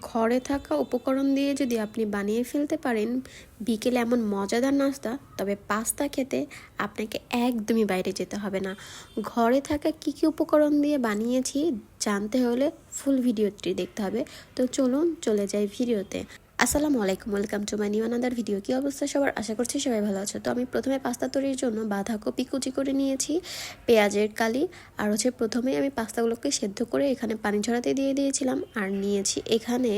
ঘরে থাকা উপকরণ দিয়ে যদি আপনি বানিয়ে ফেলতে পারেন, বিকেলে এমন মজাদার নাস্তা, তবে পাস্তা খেতে আপনাকে একদমই বাইরে যেতে হবে না। ঘরে থাকা কী কী উপকরণ দিয়ে বানিয়েছি, জানতে হলে ফুল ভিডিওটি দেখতে হবে। তো চলুন, চলে যাই ভিডিওতে আসসালামু আলাইকুম, welcome to my new another video. কী অবস্থা সবার? আশা করছি সবাই ভালো আছো। তো আমি প্রথমে পাস্তা তৈরির জন্য বাঁধাকপি কুচি করে নিয়েছি, পেঁয়াজের কালি, আর হচ্ছে প্রথমে আমি পাস্তাগুলোকে সেদ্ধ করে এখানে পানি ঝরাতে দিয়ে দিয়েছিলাম। আর নিয়েছি এখানে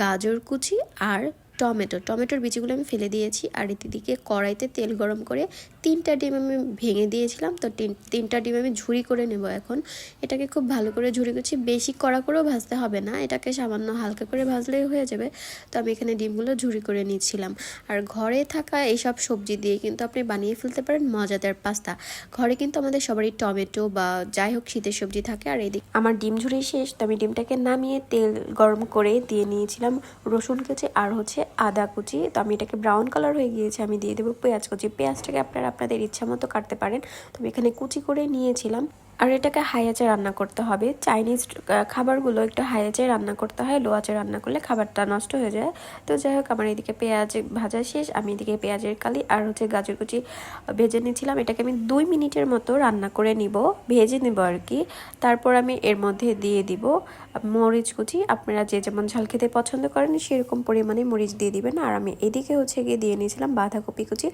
গাজর কুচি আর টমেটো। টমেটোর বীজগুলো আমি ফেলে দিয়েছি আর এদিকে কড়াইতে তেল গরম করে তিনটা ডিম আমি ভেঙে দিয়েছিলাম। তো তিন- তিনটা ডিম আমি ঝুরি করে নেব এখন। এটাকে খুব ভালো করে ঝুড়ি করছি। বেশি কড়া করেও ভাজতে হবে না। এটাকে সামান্য হালকা করে ভাজলেই হয়ে যাবে। তো আমি এখানে ডিমগুলো ঝুড়ি করে নিচ্ছিলাম। আর ঘরে থাকা এইসব সবজি দিয়ে কিন্তু আপনি বানিয়ে ফেলতে পারেন মজাদার পাস্তা। ঘরে কিন্তু আমাদের সবারই টমেটো বা যাই হোক শীতের সবজি থাকে। আর এদিকে আমার ডিম ঝুরি শেষ। তো আমি ডিমটাকে নামিয়ে তেল গরম করে দিয়ে নিয়েছিলাম। রসুন কুচি আর হচ্ছে আদা কুচি, তো আমি এটাকে ব্রাউন কালার হয়ে গিয়েছে, আমি দিয়ে দেবো পেঁয়াজ কুচি। পেঁয়াজটাকে আপনারা আপনাদের ইচ্ছা মতো কাটতে পারেন। তো আমি এখানে কুচি করে নিয়েছিলাম। আর এটাকে হাই আঁচে রান্না করতে হবে। চাইনিজ খাবারগুলো একটু হাই আঁচে রান্না করতে হয় লো আঁচে রান্না করলে খাবারটা নষ্ট হয়ে যায়। তো যাই হোক, আমার এদিকে পেঁয়াজ ভাজা শেষ, আমি এদিকে পেঁয়াজের কালি আর হচ্ছে গাজর কুচি ভেজে নিয়েছিলাম। এটাকে আমি দুই মিনিটের মতো রান্না করে নিব, ভেজে নিব আর কি। তারপর আমি এর মধ্যে দিয়ে দিব মরিচ কুচি। আপনারা যে যেমন ঝাল খেতে পছন্দ করেন, সেরকম পরিমাণে মরিচ দিয়ে দিবেন। আর আমি এদিকে হচ্ছে গিয়ে দিয়ে নিয়েছিলাম বাঁধাকপি কুচি।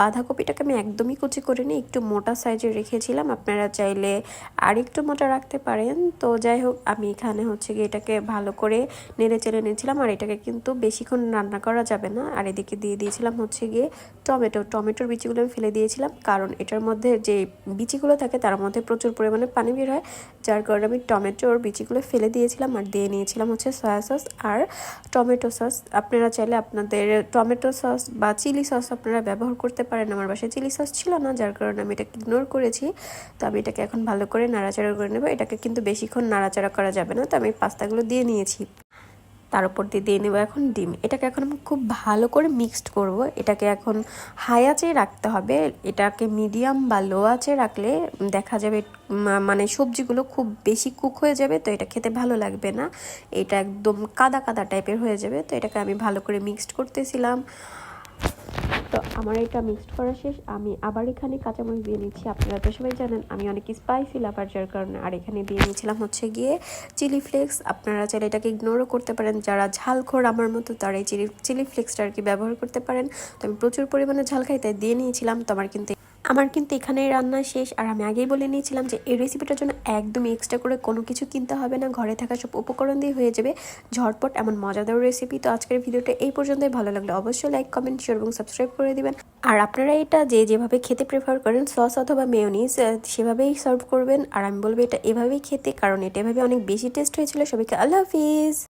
বাঁধাকপিটাকে আমি একদমই কুচি করে নিই, একটু মোটা সাইজের রেখেছিলাম। আপনারা চাইলে আর একটু মোটা রাখতে পারেন। তো যাই হোক, আমি এখানে হচ্ছে গিয়ে এটাকে ভালো করে নেড়ে চেড়ে নিয়েছিলাম আর এটাকে কিন্তু বেশিক্ষণ রান্না করা যাবে না। আর এদিকে দিয়ে দিয়েছিলাম হচ্ছে গিয়ে টমেটো। টমেটোর বিচিগুলো আমি ফেলে দিয়েছিলাম কারণ এটার মধ্যে যে বিচিগুলো থাকে তার মধ্যে প্রচুর পরিমাণে পানি বের হয়। যার কারণে আমি টমেটোর বিচিগুলো ফেলে দিয়েছিলাম আর দিয়ে নিয়েছিলাম হচ্ছে সয়া সস আর টমেটো সস। আপনারা চাইলে আপনাদের টমেটো সস বা চিলি সস আপনারা ব্যবহার করতে পারেন। আমার বাসায় চিলি সস ছিল না, যার কারণে আমি এটাকে ইগনোর করেছি। তো আমি এটাকে এখন ভালো করে নাড়াচাড়া করে নেব। এটাকে কিন্তু বেশিক্ষণ নাড়াচাড়া করা যাবে না। তো আমি পাস্তাগুলো দিয়ে নিয়েছি। তার উপর দিয়ে দিয়ে নেব এখন ডিম। এটাকে এখন আমি খুব ভালো করে মিক্সড করব। এটাকে এখন হাই আঁচে রাখতে হবে। এটাকে মিডিয়াম বা লো আঁচে রাখলে দেখা যাবে মানে সবজিগুলো খুব বেশি কুক হয়ে যাবে। তো এটা খেতে ভালো লাগবে না। এটা একদম কাদা কাদা টাইপের হয়ে যাবে। তো এটাকে আমি ভালো করে মিক্সড করতেছিলাম। তো আমার এটা মিক্সড করা শেষ। আমি আবার এখানে কাঁচামরিচ দিয়ে নিচ্ছি। আপনারা তো সবাই জানেন, আমি অনেক স্পাইসি লাভার যার কারণে। আর এখানে দিয়ে নিয়েছিলাম হচ্ছে গিয়ে চিলি ফ্লেক্স আপনারা চাইলে এটাকে ইগনোরও করতে পারেন। যারা ঝালখোর আমার মতো, তারা এই চিলি চিলি ফ্লেক্সটা আর কি ব্যবহার করতে পারেন। তো আমি প্রচুর পরিমাণে ঝাল খাই, তাই দিয়ে নিয়েছিলাম। তো আমার কিন্তু আমার কিন্তু এখানে রান্না শেষ। আর আমি আগেই বলে নিয়েছিলাম যে, এই রেসিপিটার জন্য একদমই এক্সট্রা করে কোনো কিছু কিনতে হবে না। ঘরে থাকা সব উপকরণ দিয়ে হয়ে যাবে। ঝটপট এমন মজাদার রেসিপি তো আজকের ভিডিওটা এই পর্যন্তই। ভালো লাগলে অবশ্যই লাইক কমেন্ট শেয়ার এবং সাবস্ক্রাইব করে দিবেন। আর আপনারা এটা যে যেভাবে খেতে প্রেফার করেন সস অথবা মেয়োনিজ সেভাবেই সার্ভ করবেন। আর আমি বলব এটা এভাবেই খেতে, কারণ এটা এভাবে অনেক বেশি টেস্ট হয়েছিল। সবাইকে আল্লাহ হাফিজ।